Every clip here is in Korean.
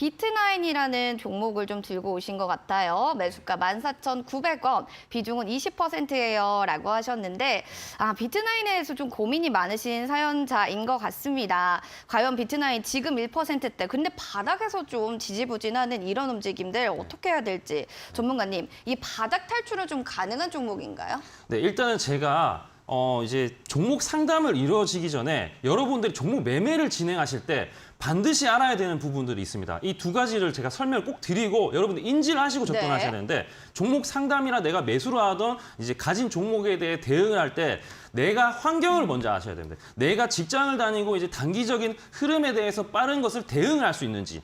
비트나인이라는 종목을 좀 들고 오신 것 같아요. 매수가 14,900원, 비중은 20%예요. 라고 하셨는데, 아, 비트나인에서 좀 고민이 많으신 사연자인 것 같습니다. 과연 비트나인 지금 1%대, 근데 바닥에서 좀 지지부진하는 이런 움직임들 어떻게 해야 될지 전문가님, 이 바닥 탈출은 좀 가능한 종목인가요? 네, 일단은 제가 어 이제 종목 상담을 이루어지기 전에 여러분들이 종목 매매를 진행하실 때 반드시 알아야 되는 부분들이 있습니다. 이 두 가지를 제가 설명을 꼭 드리고 여러분들 인지를 하시고 접근하셔야 네. 되는데 종목 상담이나 내가 매수를 하던 이제 가진 종목에 대해 대응을 할 때 내가 환경을 먼저 아셔야 됩니다. 내가 직장을 다니고 이제 단기적인 흐름에 대해서 빠른 것을 대응을 할 수 있는지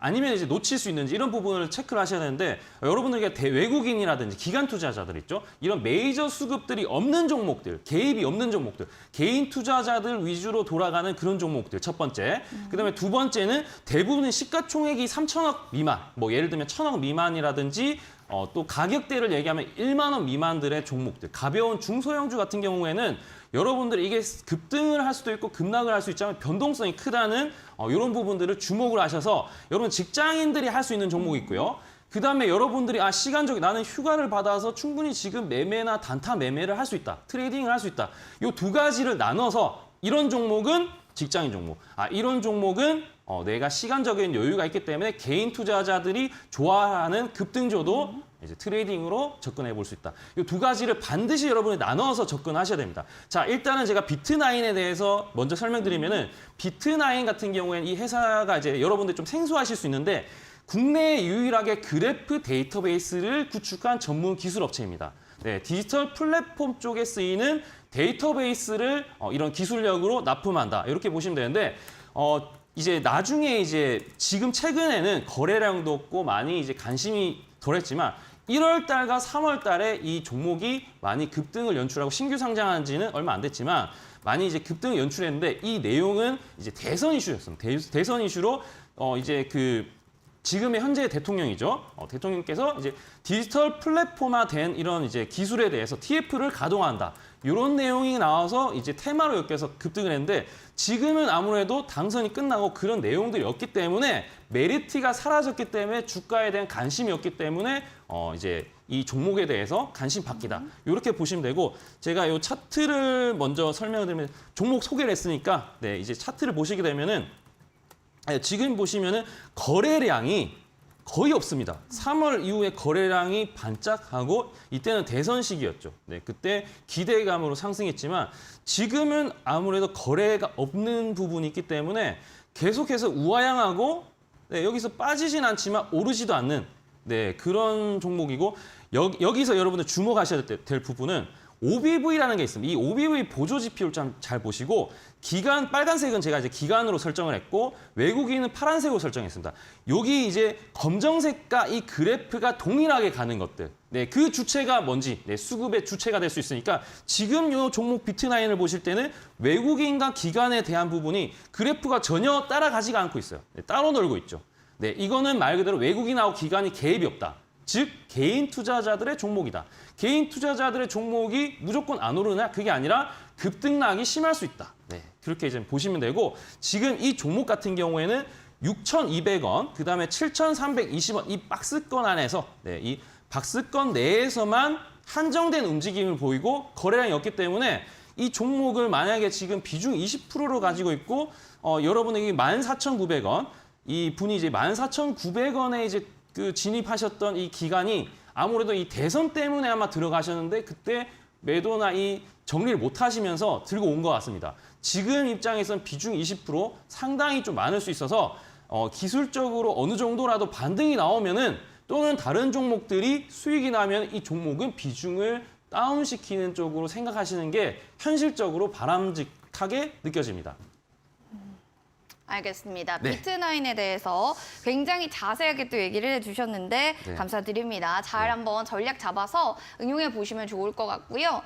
아니면 이제 놓칠 수 있는지 이런 부분을 체크를 하셔야 되는데 여러분들께 대- 외국인이라든지 기관 투자자들 있죠. 이런 메이저 수급들이 없는 종목들, 개입이 없는 종목들, 개인 투자자들 위주로 돌아가는 그런 종목들 첫 번째. 그다음에 두 번째는 대부분의 시가총액이 3천억 미만, 뭐 예를 들면 천억 미만이라든지 어, 또 가격대를 얘기하면 1만 원 미만들의 종목들, 가벼운 중소형주 같은 경우에는 여러분들이 이게 급등을 할 수도 있고 급락을 할 수 있지만 변동성이 크다는 어, 이런 부분들을 주목을 하셔서 여러분 직장인들이 할 수 있는 종목이 있고요. 그 다음에 여러분들이 아 시간적이 나는 휴가를 받아서 충분히 지금 매매나 단타 매매를 할 수 있다. 트레이딩을 할 수 있다. 이 두 가지를 나눠서 이런 종목은 직장인 종목. 아 이런 종목은 어, 내가 시간적인 여유가 있기 때문에 개인 투자자들이 좋아하는 급등조도 이제 트레이딩으로 접근해 볼 수 있다. 이 두 가지를 반드시 여러분이 나눠서 접근하셔야 됩니다. 자, 일단은 제가 비트나인에 대해서 먼저 설명드리면은 비트나인 같은 경우에는 이 회사가 이제 여러분들 좀 생소하실 수 있는데 국내에 유일하게 그래프 데이터베이스를 구축한 전문 기술 업체입니다. 네, 디지털 플랫폼 쪽에 쓰이는 데이터베이스를 어, 이런 기술력으로 납품한다. 이렇게 보시면 되는데 어, 이제 나중에 이제 지금 최근에는 거래량도 없고 많이 이제 관심이 덜했지만 1월 달과 3월 달에 이 종목이 많이 급등을 연출하고 신규 상장한 지는 얼마 안 됐지만 많이 이제 급등을 연출했는데 이 내용은 이제 대선 이슈였습니다. 대, 대선 이슈로 어 이제 그 지금의 현재 대통령이죠. 어, 대통령께서 이제 디지털 플랫폼화된 이런 이제 기술에 대해서 TF를 가동한다. 이런 내용이 나와서 이제 테마로 엮여서 급등을 했는데 지금은 아무래도 당선이 끝나고 그런 내용들이 없기 때문에 메리트가 사라졌기 때문에 주가에 대한 관심이 없기 때문에 어 이제 이 종목에 대해서 관심 받기다. 이렇게 보시면 되고 제가 이 차트를 먼저 설명을 드리면 종목 소개를 했으니까 네, 이제 차트를 보시게 되면은 지금 보시면은 거래량이 거의 없습니다. 3월 이후에 거래량이 반짝하고 이때는 대선 시기였죠. 네, 그때 기대감으로 상승했지만 지금은 아무래도 거래가 없는 부분이 있기 때문에 계속해서 우하향하고 네, 여기서 빠지진 않지만 오르지도 않는 네, 그런 종목이고 여, 여기서 여러분들 주목하셔야 될, 될 부분은 OBV라는 게 있습니다. 이 OBV 보조 지표를 좀잘 보시고 기간 빨간색은 제가 이제 기간으로 설정을 했고 외국인은 파란색으로 설정했습니다. 여기 이제 검정색과 이 그래프가 동일하게 가는 것들. 네, 그 주체가 뭔지 네, 수급의 주체가 될 수 있으니까 지금 요 종목 비트나인을 보실 때는 외국인과 기관에 대한 부분이 그래프가 전혀 따라가지가 않고 있어요. 네, 따로 놀고 있죠. 네, 이거는 말 그대로 외국인하고 기관이 개입이 없다. 즉 개인 투자자들의 종목이다. 개인 투자자들의 종목이 무조건 안 오르냐? 그게 아니라 급등락이 심할 수 있다. 네, 그렇게 이제 보시면 되고 지금 이 종목 같은 경우에는 6,200원, 그 다음에 7,320원 이 박스권 안에서 네, 이 박스권 내에서만 한정된 움직임을 보이고 거래량이 없기 때문에 이 종목을 만약에 지금 비중 20%로 가지고 있고 어, 여러분에게 14,900원 이 분이 이제 14,900원에 이제 그 진입하셨던 이 기간이 아무래도 이 대선 때문에 아마 들어가셨는데 그때 매도나 이 정리를 못 하시면서 들고 온 것 같습니다. 지금 입장에선 비중 20% 상당히 좀 많을 수 있어서 어, 기술적으로 어느 정도라도 반등이 나오면은 또는 다른 종목들이 수익이 나면 이 종목은 비중을 다운시키는 쪽으로 생각하시는 게 현실적으로 바람직하게 느껴집니다. 알겠습니다. 네. 비트나인에 대해서 굉장히 자세하게 또 얘기를 해주셨는데 네. 감사드립니다. 잘 네. 한번 전략 잡아서 응용해 보시면 좋을 것 같고요.